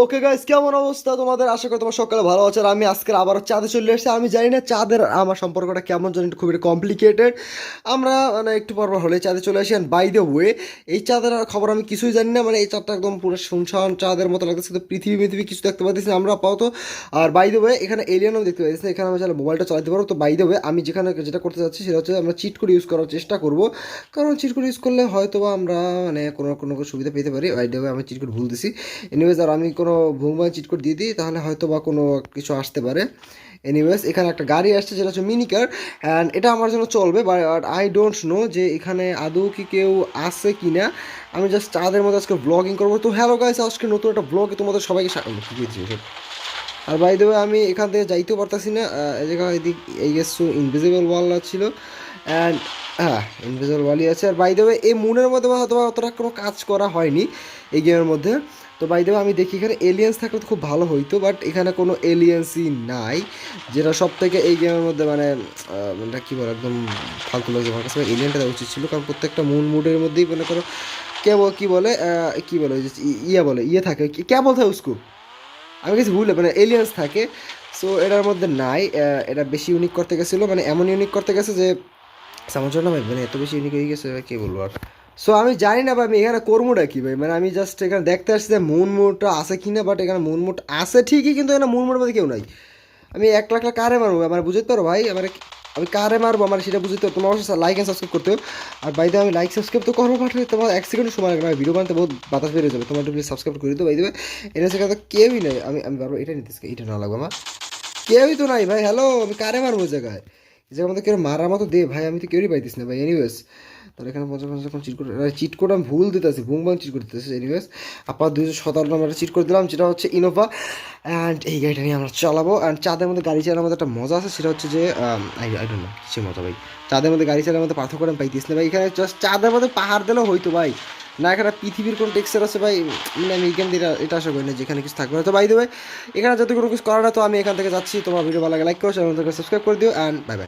Okay guys কেমন অবস্থা? তোমাদের আশা করি তোমার সকালে ভালো আছে। আর আমি আজকে আবার চাঁদে চলে এসেছি। আমি জানি না চাঁদের আমার সম্পর্কটা কেমন, জানি খুব একটা কমপ্লিকেটেড আমরা মানে একটু পর পর হলে চাঁদে চলে আসি। অ্যান্ড বাই দ্য ওয়ে এই চাঁদের আর খবর আমি কিছুই জানি না। মানে এই চাঁদটা একদম পুরো শুনশান চাঁদের মতো লাগতেছে। কিন্তু পৃথিবী পৃথিবী কিছু দেখতে পাচ্ছি না আমরা আপাতত। আর বাই দ্য ওয়ে এখানে এলিয়ানও দেখতে পাচ্ছি এখানে আমি চাইলে মোবাইলটা চালাতে পারব। তো বাই দ্য ওয়ে আমি যেখানে যেটা করতে যাচ্ছি, সেটা হচ্ছে আমরা চিট করে ইউজ করার চেষ্টা করব। কারণ চিট করে ইউজ করলে হয়তো আমরা মানে কোনো কোনো সুবিধা পেতে পারি। বাই দ্য ওয়ে আমি চিট করে ভুল দিছি। এনিওয়েজ আর আমি কোনো ভুলভাল চিট করে দিয়ে দিই, তাহলে হয়তো বা কোনো কিছু আসতে পারে। এনিওয়েজ এখানে একটা গাড়ি আসছে, যেটা হচ্ছে মিনি কার অ্যান্ড এটা আমার জন্য চলবে বাট আই ডোন্ট নো যে এখানে আদৌ কি কেউ আসে কি না আমি জাস্ট চাঁদের মধ্যে আজকে ব্লগিং করব। তো হ্যালো গাইস আজকে নতুন একটা ব্লগে তোমাদের সবাইকে? আর বাই দেবে আমি এখান থেকে যাইতেও পারতাছি না এই জায়গায় এদিক, এই গেছো ইনভিজিবল ওয়াল ছিল অ্যান্ড হ্যাঁ ইনভিজিবল ওয়ালই আছে। আর বাই দেবে এই মুনের মধ্যে হয়তো অতটা কোনো কাজ করা হয়নি এই গেমের মধ্যে। তো বাই দেবে আমি দেখি এখানে এলিয়েন্স থাকলে তো খুব ভালো হইতো বাট এখানে কোনো এলিয়েন্সই নাই, যেটা সব থেকে এই গেমের মধ্যে মানে মানে কী বলে, একদম ফালতু লাগছে আমার কাছে এলিয়েনটা দেওয়া উচিত ছিল, কারণ প্রত্যেকটা মুন মুডের মধ্যেই মনে করো কে বল- কি বলে কি বলে ইয়ে বলে ইয়ে থাকে কি- কে বলতে হয় উসকু। আমি কিছু ভুল মানে এলিয়েন্স থাকে সো এটার মধ্যে নাই এটা বেশি ইউনিক করতে গেছিল মানে এমন ইউনিক করতে গেছে যে আমার ভাই মানে এত বেশি ইউনিক হয়ে গেছে কী বলব আর? সো আমি জানি না ভাই, আমি এখানে করবোটা কী ভাই? মানে আমি জাস্ট এখানে দেখতে আসছি যে মুন মুডটা আছে কি না বাট এখানে মুন মুড আছে ঠিকই, কিন্তু এখানে মন মুডের মধ্যে কেউ নাই। আমি এক লাখ লাখ কারে মারবো? আমার বুঝতে পারো ভাই, আমার আমি কারে মারবো? আমার সেটা বুঝতে তোমার অবশ্যই লাইক অ্যান্ড সাবস্ক্রাইব করতে। আর বাইদে আমি লাইক সাবস্ক্রাইব তো করব পাঠালে তোমার এক সেকেন্ড সময় লাগবে ভিডিও বানাতে বহুত বাতাস বেড়ে যাবে। তোমার প্লিজ সাবস্ক্রাইব করে দিতে বাইদে এনে সেখানে তো কেউই নেই। আমি আমি পারব এটা নিতে এটা না লাগবে আমার। কেউই তো নাই ভাই। হ্যালো আমি কারে মারবো জায়গায়? জায়গার মধ্যে কেউ মারার মতো দে ভাই, আমি তো কেউই পাইতিস না, ভাই এনিওয়েজ তাহলে এখানে পঞ্চাশ পঞ্চাশ এখন চিট করে চিট কোড আমি ভুল দিতেছি বুম বাং চিট করে দিতেছি এনিওয়েজ আপাতত দুইশো সতেরো নম্বরে চিট করে দিলাম, যেটা হচ্ছে ইনোভা অ্যান্ড এই গাড়িটা নিয়ে আমরা চালাবো। অ্যান্ড চাঁদের মধ্যে গাড়ি চালানোর মধ্যে একটা মজা আছে, সেটা হচ্ছে যে আই আই ডোন্ট নো কিছু মজা, ভাই। চাঁদের মধ্যে গাড়ি চালানোর মধ্যে পার্থক্য আমি পাইতিস না, ভাই। এখানে জাস্ট চাঁদের মধ্যে পাহাড় দিলেও হইতো, ভাই। না, এখানে পৃথিবীর কোনো টেক্সচার আছে, ভাই মানে আমি এখান থেকে এটা আশা করি না, যেখানে কিছু থাকবে না। তো বাই দেবে এখানে যদি কোনো কিছু করার না, তো আমি এখান থেকে যাচ্ছি। তোমার ভিডিও ভালো লাগে লাইক করো চ্যানেল সাবস্ক্রাইব করে দিও অ্যান্ড বাই বাই